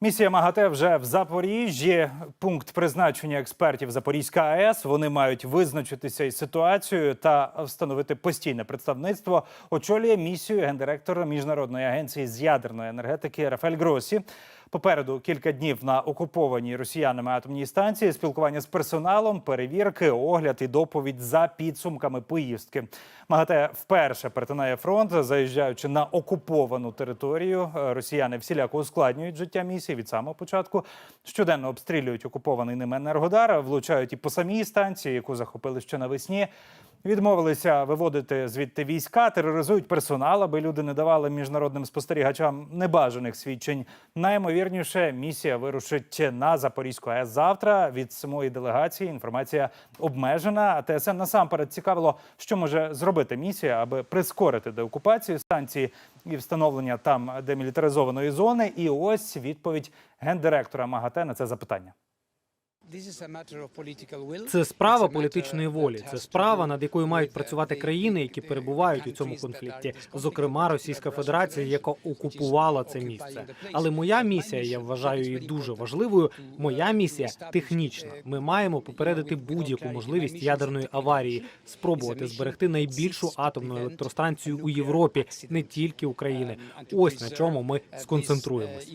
Місія МАГАТЕ вже в Запоріжжі. Пункт призначення експертів Запорізька АЕС. Вони мають визначитися із ситуацією та встановити постійне представництво. Очолює місію гендиректор міжнародної агенції з ядерної енергетики Рафель Гросі. Попереду кілька днів на окупованій росіянами атомній станції, спілкування з персоналом, перевірки, огляд і доповідь за підсумками поїздки. МАГАТЕ вперше перетинає фронт, заїжджаючи на окуповану територію. Росіяни всіляко ускладнюють життя місії від самого початку. Щоденно обстрілюють окупований ними енергодар, влучають і по самій станції, яку захопили ще навесні. Відмовилися виводити звідти війська, тероризують персонал, аби люди не давали міжнародним спостерігачам небажаних свідчень. Наймовірніше, місія вирушить на Запорізьку АЕС завтра. Від самої делегації інформація обмежена. А ТСН насамперед цікавило, що може зробити місія, аби прискорити деокупацію станції і встановлення там демілітаризованої зони. І ось відповідь гендиректора МАГАТЕ на це запитання. Це справа політичної волі. Це справа, над якою мають працювати країни, які перебувають у цьому конфлікті, зокрема Російська Федерація, яка окупувала це місце. Але моя місія, я вважаю її дуже важливою. Моя місія технічна. Ми маємо попередити будь-яку можливість ядерної аварії, спробувати зберегти найбільшу атомну електростанцію у Європі, не тільки України. Ось на чому ми сконцентруємось.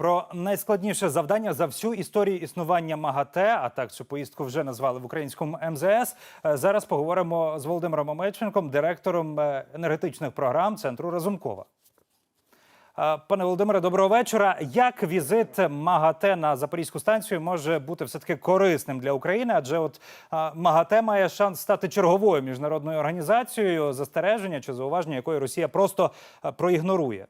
Про найскладніше завдання за всю історію існування МАГАТЕ, а так цю поїздку вже назвали в українському МЗС. е, Зараз поговоримо з Володимиром Омельченком, директором е, енергетичних програм Центру Разумкова. Е, Пане Володимире, доброго вечора. Як візит МАГАТЕ на Запорізьку станцію може бути все таки корисним для України? Адже от МАГАТЕ має шанс стати черговою міжнародною організацією, застереження чи зауваження якої Росія просто проігнорує.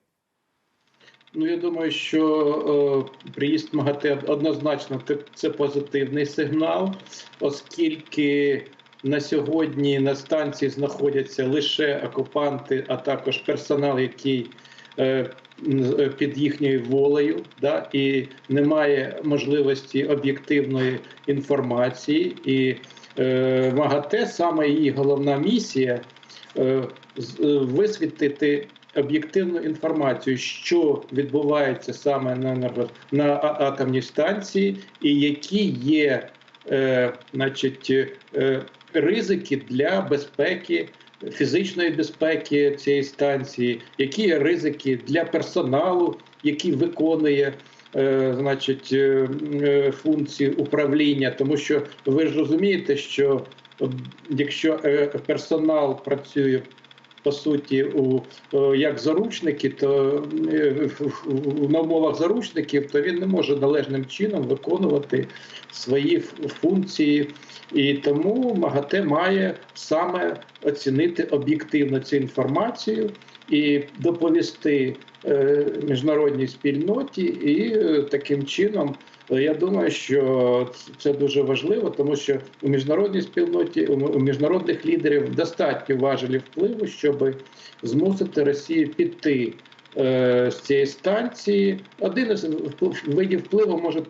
Ну, я думаю, що е, приїзд МАГАТЕ однозначно це- позитивний сигнал, оскільки на сьогодні на станції знаходяться лише окупанти, а також персонал, який е, е, під їхньою волею, да, і немає можливості об'єктивної інформації. І е, МАГАТЕ саме її головна місія е, е, висвітлити об'єктивну інформацію, що відбувається саме на на атомній станції, і які є е, значить, е, ризики для безпеки. Фізичної безпеки цієї станції, які є ризики для персоналу, який виконує е, значить, е, е, функції управління, тому що ви ж розумієте, що якщо персонал працює по суті, у е, як заручники, то е, на умовах заручників, то він не може належним чином виконувати свої функції. І тому МАГАТЕ має саме оцінити об'єктивно цю інформацію і доповісти міжнародній спільноті, і е, таким чином. е, Я думаю, що це дуже важливо, тому що у міжнародній спільноті, у міжнародних лідерів достатньо важелі впливу, щоб змусити Росію піти е, з цієї станції. Один із видів впливу може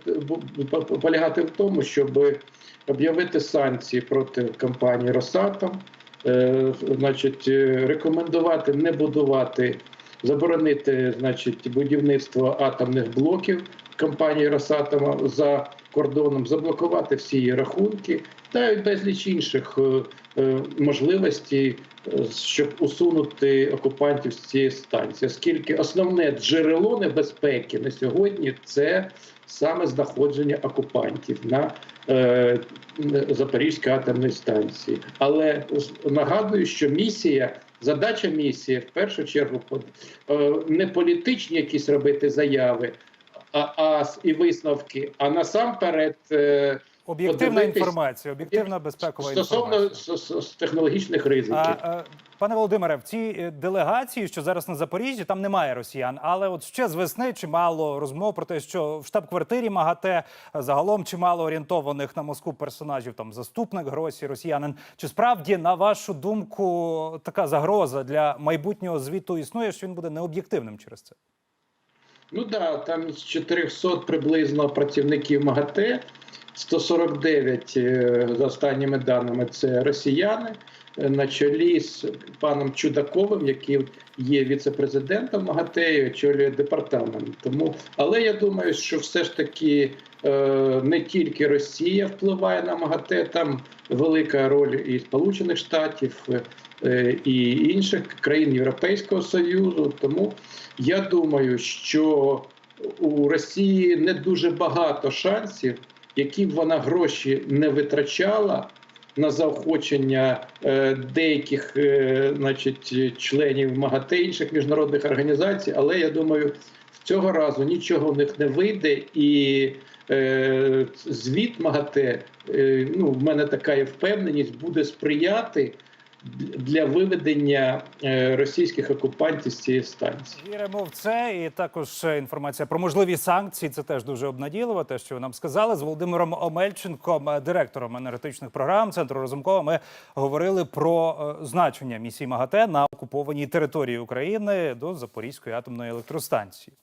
полягати в тому, щоб об'явити санкції проти компанії Росатом, е, значить, е, рекомендувати не будувати, заборонити значить, будівництво атомних блоків компанії Росатома за кордоном, заблокувати всі її рахунки та безліч інших е, е, можливостей, е, щоб усунути окупантів з цієї станції, оскільки основне джерело небезпеки на сьогодні це саме знаходження окупантів на Запорізькій атомній станції. Але нагадую, що місія. Задача місії в першу чергу не політичні якісь робити заяви, а, а і висновки, а насамперед е, Об'єктивна інформація, об'єктивна безпекова стосовно інформація. с- с- с технологічних ризиків. А, е, пане Володимире, в цій е, делегації, що зараз на Запоріжжі, там немає росіян. Але от ще з весни чимало розмов про те, що в штаб-квартирі МАГАТЕ загалом чимало орієнтованих на Москву персонажів, там заступник Гросі, росіянин. Чи справді, на вашу думку, така загроза для майбутнього звіту існує, що він буде необ'єктивним через це? Ну да, там з 400 приблизно працівників МАГАТЕ, 149 е, за останніми даними це росіяни. На чолі з паном Чудаковим, який є віце-президентом МАГАТЕ і очолює департамент. Тому, але я думаю, що все ж таки е, не тільки Росія впливає на МАГАТЕ, там велика роль і Сполучених Штатів, е, і інших країн Європейського Союзу. Тому я думаю, що у Росії не дуже багато шансів, які б вона гроші не витрачала на заохочення е, деяких е, значить, членів МАГАТЕ інших міжнародних організацій. Але я думаю, цього разу нічого в них не вийде, і е, звіт МАГАТЕ, ну в мене така є впевненість, буде сприяти для виведення е, російських окупантів з цієї станції. Віримо в це, і також інформація про можливі санкції. Це теж дуже обнадійливо. Те, що ви нам сказали з Володимиром Омельченком, е, директором енергетичних програм центру Разумкова. Ми говорили про е, значення місії МАГАТЕ на окупованій території України до Запорізької атомної електростанції.